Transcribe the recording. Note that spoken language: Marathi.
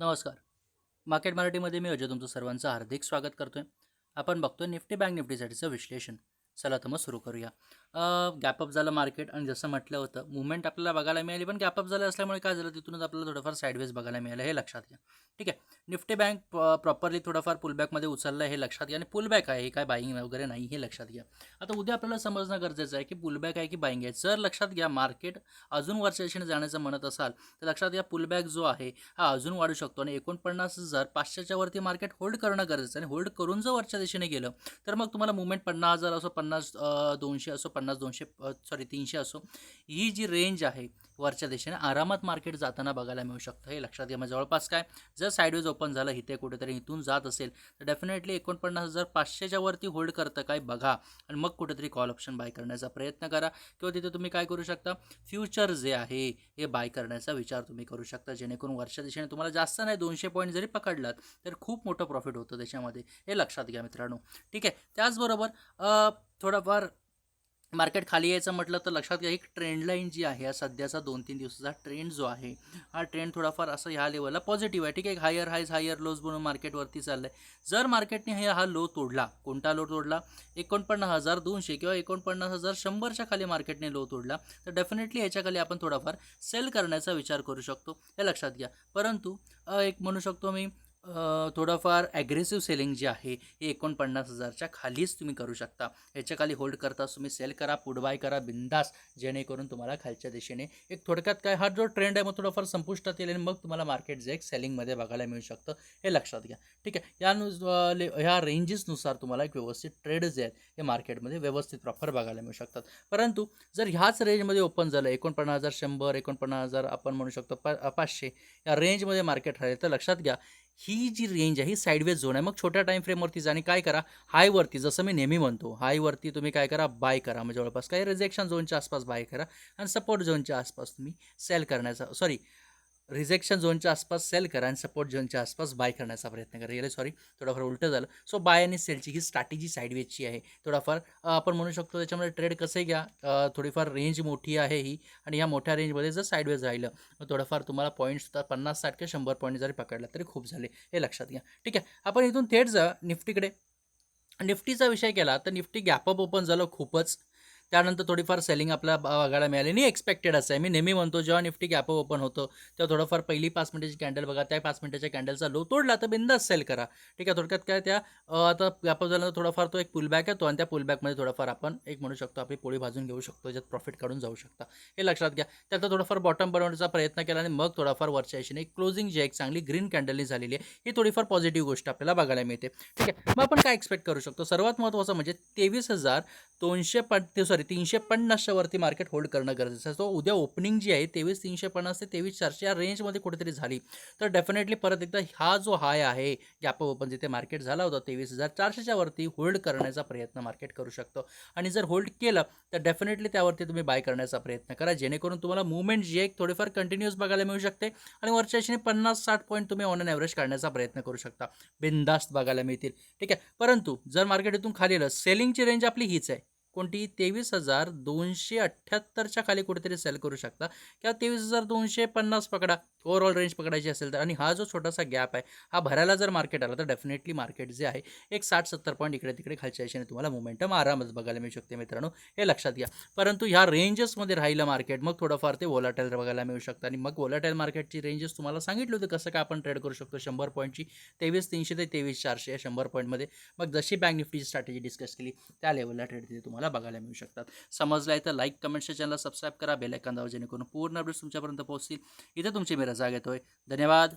नमस्कार. मार्केट मराठीमध्ये मी अजय तुमचं सर्वांचं हार्दिक स्वागत करतो आहे आपण बघतोय निफ्टी बँक निफ्टीसाठीचं विश्लेषण. चला तर मग सुरू करूया. गॅपअप झालं मार्केट आणि जसं म्हटलं होतं मुवमेंट आपल्याला बघायला मिळाली पण गॅपअप झालं असल्यामुळे काय झालं? तिथूनच आपल्याला थोडंफार साईडवेज बघायला मिळालं हे लक्षात घ्या. ठीक आहे. निफ्टी बँक प्रॉपरली थोडंफार पुलबॅकमध्ये उचललं हे लक्षात घ्या. आणि पुलबॅक आहे हे काय बाईंग वगैरे नाही हे लक्षात घ्या. आता उद्या आपल्याला समजणं गरजेचं आहे की पुलबॅक आहे की बाईंग आहे. जर लक्षात घ्या मार्केट अजून वरच्या दिशेने जाण्याचं म्हणत असाल तर लक्षात घ्या पुलबॅक जो आहे हा अजून वाढू शकतो. आणि एकोणपन्नास हजार पाचशेच्या वरती मार्केट होल्ड करणं गरजेचं आहे. आणि होल्ड करून जर वरच्या दिशेने गेलं तर मग तुम्हाला मुवमेंट पन्नास हजार असो पन्नास दोनशे असो पन्नास दोनशे सॉरी तीनशे असो ही जी रेंज आहे वरच्या दिशेने आरामात मार्केट जाताना बघायला मिळू शकतं. हे लक्षात घ्या. मग जवळपास काय? जर साईडवेज ओपन झालं इथे कुठेतरी इथून जात असेल तर डेफिनेटली एकोणपन्नास हजार पाचशेच्या वरती होल्ड करतं काय? बघा. आणि मग कुठेतरी कॉल ऑप्शन बाय करण्याचा प्रयत्न करा. किंवा तिथे तुम्ही काय करू शकता? फ्युचर जे आहे हे बाय करण्याचा विचार तुम्ही करू शकता. जेणेकरून वरच्या दिशेने तुम्हाला जास्त नाही दोनशे पॉईंट जरी पकडलात तर खूप मोठं प्रॉफिट होतं त्याच्यामध्ये. हे लक्षात घ्या मित्रांनो. ठीक आहे? त्याचबरोबर थोडंफार मार्केट खाली यायचं म्हटलं तर लक्षात घ्या एक ट्रेंड लाईन जी आहे सध्याचा दोन तीन दिवसाचा ट्रेंड जो आहे हा ट्रेंड थोडाफार असं ह्या लेवलला पॉझिटिव्ह आहे. ठीक आहे हायर हायज हायर लोज म्हणून मार्केटवरती चाललं आहे जर मार्केटने हे हा लो तोडला कोणता लो तोडला? एकोणपन्नास हजार दोनशे किंवा एकोणपन्नास हजार शंभरच्या खाली मार्केटने लो तोडला तर डेफिनेटली याच्याखाली आपण थोडाफार सेल करण्याचा विचार करू शकतो. हे लक्षात घ्या. परंतु एक म्हणू शकतो मी थोडंफार ॲग्रेसिव्ह सेलिंग जी आहे हे एकोणपन्नास हजारच्या खालीच तुम्ही करू शकता. ह्याच्या खाली होल्ड करता तुम्ही सेल करा पुड बाय करा बिंदास जेणेकरून तुम्हाला खालच्या दिशेने एक थोडक्यात काय हा जो ट्रेंड आहे मग थोडंफार संपुष्टात येईल आणि मग तुम्हाला मार्केट जे एक सेलिंगमध्ये बघायला मिळू शकतं हे लक्षात घ्या. ठीक आहे? या ह्या रेंजेसनुसार तुम्हाला एक व्यवस्थित ट्रेड जे आहेत हे मार्केटमध्ये व्यवस्थित प्रॉपर बघायला मिळू शकतात. परंतु जर ह्याच रेंजमध्ये ओपन झालं एकोणपन्नास हजार शंभर एकोणपन्नास हजार आपण म्हणू शकतो पा पाचशे या रेंजमध्ये मार्केट राहिले तर लक्षात घ्या ही जी रेंज आहे ही साईडवेज झोन आहे. मग छोट्या टाईम फ्रेमवरती जाणे आणि काय करा? हायवरती जसं मी नेहमी म्हणतो हायवरती तुम्ही काय करा? बाय करा. म्हणजे जवळपास काय रिजेक्शन झोनच्या आसपास बाय करा. आणि सपोर्ट झोनच्या आसपास तुम्ही सेल करण्याचा सॉरी रिजेक्शन झोनच्या आसपास सेल करा आणि सपोर्ट झोनच्या आसपास बाय करण्याचा प्रयत्न करा. गेले सॉरी थोडंफार उलटं झालं. सो बाय आणि सेलची ही स्ट्रॅटेजी साईडवेजची आहे. थोडाफार आपण म्हणू शकतो त्याच्यामध्ये ट्रेड कसे घ्या. थोडीफार रेंज मोठी आहे ही आणि ह्या मोठ्या रेंजमध्ये जर साईडवेज राहिलं मग थोडंफार तुम्हाला पॉईंट्सुद्धा पन्नास साठ किंवा शंभर पॉईंट जरी पकडला तरी खूप झाले हे लक्षात घ्या. ठीक आहे? आपण इथून थेट जा निफ्टीकडे. निफ्टीचा विषय केला तर निफ्टी गॅपअप ओपन झालं खूपच. त्यानंतर थोडीफार सेलिंग आपल्याला बघायला मिळाली. आणि एक्सपेक्टेड असं आहे. मी नेहमी म्हणतो जेव्हा निफ्टी गॅप ओपन होतं तेव्हा थोडंफार पहिली पाच मिनिटाची कॅन्डल बघा. त्या पाच मिनिटाच्या कॅन्डलचा लो तोडला तर बिंदास सेल करा. ठीक आहे थोडक्यात काय त्या आता गॅप झाल्यानंतर थोडाफार तो एक पुलबॅक येतो आणि त्या पुलबॅकमध्ये थोडाफार आपण एक म्हणू शकतो आपली पोळी भाजून घेऊ शकतो ज्यात प्रॉफिट काढून जाऊ शकता. हे लक्षात घ्या. त्यात थोडाफार बॉटम बनवण्याचा प्रयत्न केला आणि मग थोडाफार वरच्या एक क्लोजिंग जी एक चांगली ग्रीन कॅन्डलनी झालेली आहे ही थोडीफार पॉझिटिव्ह गोष्ट आपल्याला बघायला मिळते. ठीक आहे मग आपण काय एक्सपेक्ट करू शकतो? सर्वात महत्त्वाचं म्हणजे तेवीस हजार दोनशे पट सॉरी तीनशे पन्नासच्या वरती मार्केट होल्ड करणं गरजेचं आहे. सो उद्या ओपनिंग जी आहे तेवीस तीनशे पन्नास ते तेवीस चारशे या रेंजमध्ये कुठेतरी झाली. तर डेफिनेटली परत एकदा हा जो हाय आहे गॅप ओपन जिथे मार्केट झाला होता तेवीस हजार चारशेच्या वरती होल्ड करण्याचा प्रयत्न मार्केट करू शकतो. आणि जर होल्ड केलं तर डेफिनेटली त्यावरती तुम्ही बाय करण्याचा प्रयत्न करा. जेणेकरून तुम्हाला मुवमेंट जी आहे थोडीफार कंटिन्युअस बघायला मिळू शकते. आणि वरच्या दिशेने पन्नास साठ पॉईंट तुम्ही ऑन अन ॲव्हरेज काढण्याचा प्रयत्न करू शकता. बिंदास्त बघायला मिळतील. ठीक आहे? परंतु जर मार्केट इथून खाली आलं सेलिंगची रेंज आपली हीच आहे. कोणती तेवीस हजार दोनशे अठ्ठ्याहत्तरच्या खाली कुठेतरी सेल करू शकता. किंवा तेवीस हजार दोनशे पन्नास पकडा ओव्हरऑल रेंज पकडायची असेल तर. आणि हा जो छोटासा गॅप आहे हा भरायला जर मार्केट आला तर डेफिनेटली मार्केट जे आहे एक साठ सत्तर पॉईंट इकडे तिकडे खालच्या दिशेने तुम्हाला मोमेंटम आरामात बघायला मिळू शकते मित्रांनो. हे लक्षात घ्या. परंतु ह्या रेंजेसमध्ये राहिलं मार्केट मग थोडंफार ते वोलाटाईल बघायला मिळू शकतं. आणि मग वोलाटाईल मार्केटची रेंजेस तुम्हाला सांगितलं होतं कसं काय आपण ट्रेड करू शकतो. शंभर पॉईंटची तेवीस तीनशे ते तेवीस चारशे या शंभर पॉईंटमध्ये मग जशी बँक निफ्टीची स्ट्रॅटेजी डिस्कस केली त्या लेवलला ट्रेड तिथे तुम्हाला बघायला मिळू शकतात. समजलं आहे तर लाईक कमेंटच्या चॅनलला सबस्क्राईब करा. बेल आयकॉन जेणेकरून पूर्ण अपडेट्स तुमच्यापर्यंत पोहोचतील. इथे तुमची मी रजा घेतोय धन्यवाद.